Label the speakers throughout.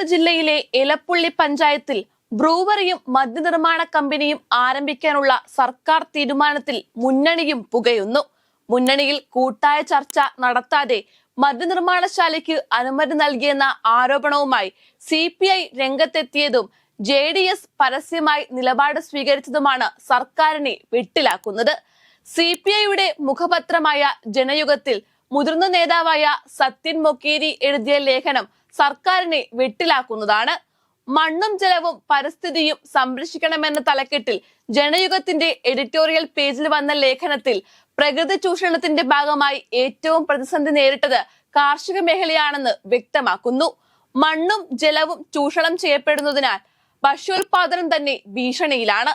Speaker 1: പാലക്കാട് ജില്ലയിലെ എലപ്പുള്ളി പഞ്ചായത്തിൽ ബ്രൂവറിയും മദ്യനിർമ്മാണ കമ്പനിയും ആരംഭിക്കാനുള്ള സർക്കാർ തീരുമാനത്തിൽ മുന്നണിയും പുകയുന്നു. മുന്നണിയിൽ കൂട്ടായ ചർച്ച നടത്താതെ മദ്യനിർമ്മാണശാലയ്ക്ക് അനുമതി നൽകിയെന്ന ആരോപണവുമായി സി പി ഐ രംഗത്തെത്തിയതും ജെ ഡി എസ് പരസ്യമായി നിലപാട് സ്വീകരിച്ചതുമാണ് സർക്കാരിനെ വെട്ടിലാക്കുന്നത്. സി പി ഐയുടെ മുഖപത്രമായ ജനയുഗത്തിൽ മുതിർന്ന നേതാവായ സത്യൻ മൊക്കേരി എഴുതിയ ലേഖനം സർക്കാരിനെ വെട്ടിലാക്കുന്നതാണ്. മണ്ണും ജലവും പരിസ്ഥിതിയും സംരക്ഷിക്കണമെന്ന തലക്കെട്ടിൽ ജനയുഗത്തിന്റെ എഡിറ്റോറിയൽ പേജിൽ വന്ന ലേഖനത്തിൽ പ്രകൃതി ചൂഷണത്തിന്റെ ഭാഗമായി ഏറ്റവും പ്രതിസന്ധി നേരിട്ടത് കാർഷിക മേഖലയാണെന്ന് വ്യക്തമാക്കുന്നു. മണ്ണും ജലവും ചൂഷണം ചെയ്യപ്പെടുന്നതിനാൽ ഭക്ഷ്യോൽപാദനം തന്നെ ഭീഷണിയിലാണ്.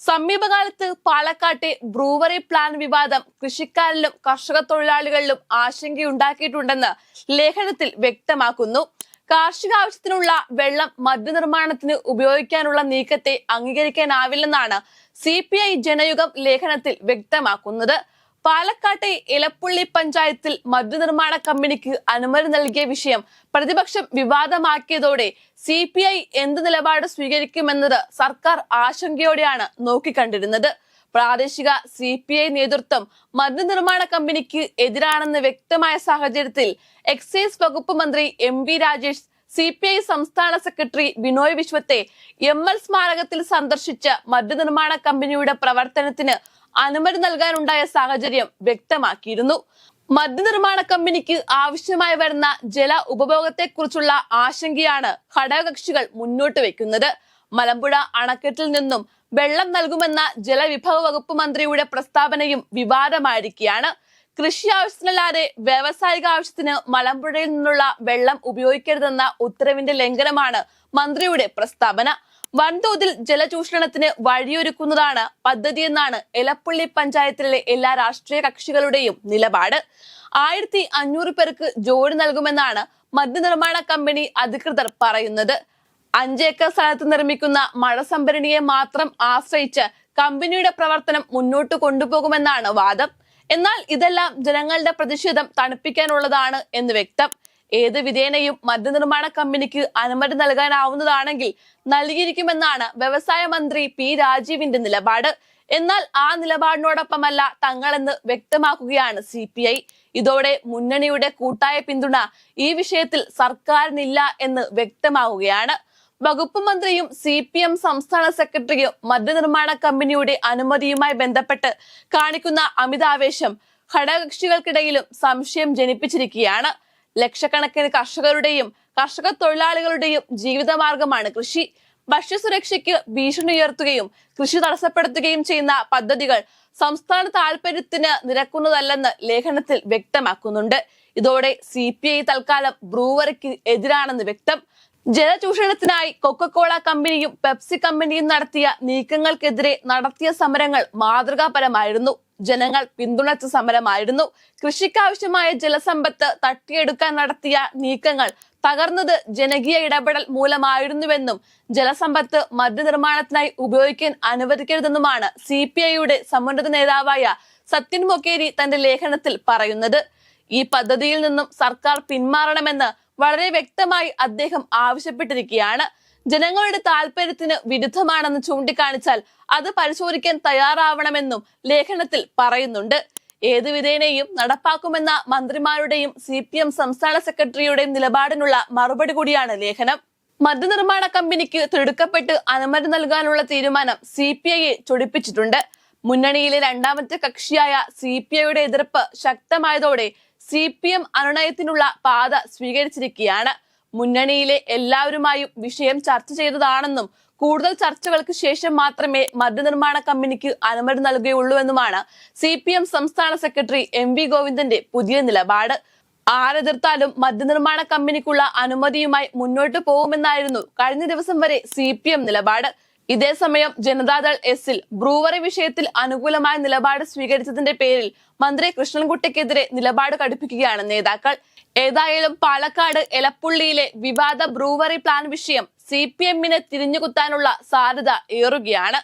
Speaker 1: സമീപകാലത്ത് പാലക്കാട്ടെ ബ്രൂവറി പ്ലാൻ വിവാദം കൃഷിക്കാരിലും കർഷക തൊഴിലാളികളിലും ആശങ്കയുണ്ടാക്കിയിട്ടുണ്ടെന്ന് ലേഖനത്തിൽ വ്യക്തമാക്കുന്നു. കാർഷിക ആവശ്യത്തിനുള്ള വെള്ളം മദ്യനിർമ്മാണത്തിന് ഉപയോഗിക്കാനുള്ള നീക്കത്തെ അംഗീകരിക്കാനാവില്ലെന്നാണ് സി പി ഐ ജനയുഗം ലേഖനത്തിൽ വ്യക്തമാക്കുന്നത്. പാലക്കാട്ടെ ഇലപ്പുള്ളി പഞ്ചായത്തിൽ മദ്യനിർമ്മാണ കമ്പനിക്ക് അനുമതി നൽകിയ വിഷയം പ്രതിപക്ഷം വിവാദമാക്കിയതോടെ സി പി ഐ എന്ത് നിലപാട് സ്വീകരിക്കുമെന്നത് സർക്കാർ ആശങ്കയോടെയാണ് നോക്കിക്കണ്ടിരുന്നത്. പ്രാദേശിക സി പി ഐ നേതൃത്വം മദ്യനിർമ്മാണ കമ്പനിക്ക് എതിരാണെന്ന് വ്യക്തമായ സാഹചര്യത്തിൽ എക്സൈസ് വകുപ്പ് മന്ത്രി M V Rajesh C P I സംസ്ഥാന സെക്രട്ടറി ബിനോയ് വിശ്വത്തെ എം എൽ സ്മാരകത്തിൽ സന്ദർശിച്ച് മദ്യനിർമ്മാണ കമ്പനിയുടെ പ്രവർത്തനത്തിന് അനുമതി നൽകാനുണ്ടായ സാഹചര്യം വ്യക്തമാക്കിയിരുന്നു. മദ്യനിർമ്മാണ കമ്പനിക്ക് ആവശ്യമായി വരുന്ന ജല ഉപഭോഗത്തെക്കുറിച്ചുള്ള ആശങ്കയാണ് ഘടകകക്ഷികൾ മുന്നോട്ട് വെക്കുന്നത് മലമ്പുഴ അണക്കെട്ടിൽ നിന്നും വെള്ളം നൽകുമെന്ന ജലവിഭവ വകുപ്പ് മന്ത്രിയുടെ പ്രസ്താവനയും വിവാദമായിരിക്കുകയാണ്. കൃഷി ആവശ്യത്തിനല്ലാതെ വ്യാവസായിക ആവശ്യത്തിന് മലമ്പുഴയിൽ നിന്നുള്ള വെള്ളം ഉപയോഗിക്കരുതെന്ന ഉത്തരവിന്റെ ലംഘനമാണ് മന്ത്രിയുടെ പ്രസ്താവന. വൻതോതിൽ ജലചൂഷണത്തിന് വഴിയൊരുക്കുന്നതാണ് പദ്ധതിയെന്നാണ് എലപ്പള്ളി പഞ്ചായത്തിലെ എല്ലാ രാഷ്ട്രീയ കക്ഷികളുടെയും നിലപാട്. ആയിരത്തി അഞ്ഞൂറ് പേർക്ക് ജോലി നൽകുമെന്നാണ് മദ്യനിർമ്മാണ കമ്പനി അധികൃതർ പറയുന്നത്. അഞ്ചേക്കർ സ്ഥലത്ത് നിർമ്മിക്കുന്ന മഴ സംഭരണിയെ മാത്രം ആശ്രയിച്ച് കമ്പനിയുടെ പ്രവർത്തനം മുന്നോട്ട് കൊണ്ടുപോകുമെന്നാണ് വാദം. എന്നാൽ ഇതെല്ലാം ജനങ്ങളുടെ പ്രതിഷേധം തണുപ്പിക്കാനുള്ളതാണ് എന്ന് വ്യക്തം. ഏത് വിധേനയും മദ്യനിർമ്മാണ കമ്പനിക്ക് അനുമതി നൽകാനാവുന്നതാണെങ്കിൽ നൽകിയിരിക്കുമെന്നാണ് വ്യവസായ മന്ത്രി പി രാജീവിന്റെ നിലപാട്. എന്നാൽ ആ നിലപാടിനോടൊപ്പമല്ല തങ്ങളെന്ന് വ്യക്തമാക്കുകയാണ് സി പി ഐ. ഇതോടെ മുന്നണിയുടെ കൂട്ടായ പിന്തുണ ഈ വിഷയത്തിൽ സർക്കാരിനില്ല എന്ന് വ്യക്തമാവുകയാണ്. വകുപ്പ് മന്ത്രിയും സി പി എം സംസ്ഥാന സെക്രട്ടറിയും മദ്യനിർമ്മാണ കമ്പനിയുടെ അനുമതിയുമായി ബന്ധപ്പെട്ട് കാണിക്കുന്ന അമിതാവേശം ഘടകകക്ഷികൾക്കിടയിലും സംശയം ജനിപ്പിച്ചിരിക്കുകയാണ്. ലക്ഷക്കണക്കിന് കർഷകരുടെയും കർഷക തൊഴിലാളികളുടെയും ജീവിതമാർഗമാണ് കൃഷി. ഭക്ഷ്യസുരക്ഷയ്ക്ക് ഭീഷണി ഉയർത്തുകയും കൃഷി തടസ്സപ്പെടുത്തുകയും ചെയ്യുന്ന പദ്ധതികൾ സംസ്ഥാന താൽപര്യത്തിന് നിരക്കുന്നതല്ലെന്ന് ലേഖനത്തിൽ വ്യക്തമാക്കുന്നുണ്ട്. ഇതോടെ സി പി ഐ തൽക്കാലം ബ്രൂവറിക്ക് എതിരാണെന്ന് വ്യക്തം. ജലചൂഷണത്തിനായി കൊക്കക്കോള കമ്പനിയും പെപ്സി കമ്പനിയും നടത്തിയ നീക്കങ്ങൾക്കെതിരെ നടത്തിയ സമരങ്ങൾ മാതൃകാപരമായിരുന്നു. ജനങ്ങൾ പിന്തുണച്ച സമരമായിരുന്നു. കൃഷിക്കാവശ്യമായ ജലസമ്പത്ത് തട്ടിയെടുക്കാൻ നടത്തിയ നീക്കങ്ങൾ തകർന്നത് ജനകീയ ഇടപെടൽ മൂലമായിരുന്നുവെന്നും ജലസമ്പത്ത് മദ്യനിർമ്മാണത്തിനായി ഉപയോഗിക്കാൻ അനുവദിക്കരുതെന്നുമാണ് സി പി ഐയുടെ സമുന്നത നേതാവായ സത്യൻ മൊക്കേരി തന്റെ ലേഖനത്തിൽ പറയുന്നത്. ഈ പദ്ധതിയിൽ നിന്നും സർക്കാർ പിന്മാറണമെന്ന് വളരെ വ്യക്തമായി അദ്ദേഹം ആവശ്യപ്പെട്ടിരിക്കുകയാണ്. ജനങ്ങളുടെ താല്പര്യത്തിന് വിരുദ്ധമാണെന്ന് ചൂണ്ടിക്കാണിച്ചാൽ അത് പരിശോധിക്കാൻ തയ്യാറാവണമെന്നും ലേഖനത്തിൽ പറയുന്നുണ്ട്. ഏതു വിധേനയും നടപ്പാക്കുമെന്ന മന്ത്രിമാരുടെയും സി പി എം സംസ്ഥാന സെക്രട്ടറിയുടെയും നിലപാടിനുള്ള മറുപടി കൂടിയാണ് ലേഖനം. മദ്യനിർമ്മാണ കമ്പനിക്ക് തിടുക്കപ്പെട്ട് അനുമതി നൽകാനുള്ള തീരുമാനം സി പി ഐയെ ചൊടിപ്പിച്ചിട്ടുണ്ട്. മുന്നണിയിലെ രണ്ടാമത്തെ കക്ഷിയായ സി പി ഐയുടെ എതിർപ്പ് ശക്തമായതോടെ സി പി എം അനുനയത്തിനുള്ള പാത സ്വീകരിച്ചിരിക്കുകയാണ്. മുന്നണിയിലെ എല്ലാവരുമായും വിഷയം ചർച്ച ചെയ്തതാണെന്നും കൂടുതൽ ചർച്ചകൾക്ക് ശേഷം മാത്രമേ മദ്യനിർമ്മാണ കമ്പനിക്ക് അനുമതി നൽകുകയുള്ളൂവെന്നുമാണ് സി പി എം സംസ്ഥാന സെക്രട്ടറി എം വി ഗോവിന്ദന്റെ പുതിയ നിലപാട്. ആരെതിർത്താലും മദ്യനിർമ്മാണ കമ്പനിക്കുള്ള അനുമതിയുമായി മുന്നോട്ട് പോകുമെന്നായിരുന്നു കഴിഞ്ഞ ദിവസം വരെ സി പി എം നിലപാട്. ഇതേസമയം ജനതാദൾ എസിൽ ബ്രൂവറി വിഷയത്തിൽ അനുകൂലമായ നിലപാട് സ്വീകരിച്ചതിന്റെ പേരിൽ മന്ത്രി കൃഷ്ണൻകുട്ടിക്കെതിരെ നിലപാട് കടുപ്പിക്കുകയാണ് നേതാക്കൾ. ഏതായാലും പാലക്കാട് എലപ്പുള്ളിയിലെ വിവാദ ബ്രൂവറി പ്ലാൻ വിഷയം സി പി എമ്മിനെ തിരിഞ്ഞുകുത്താനുള്ള സാധ്യത ഏറുകയാണ്.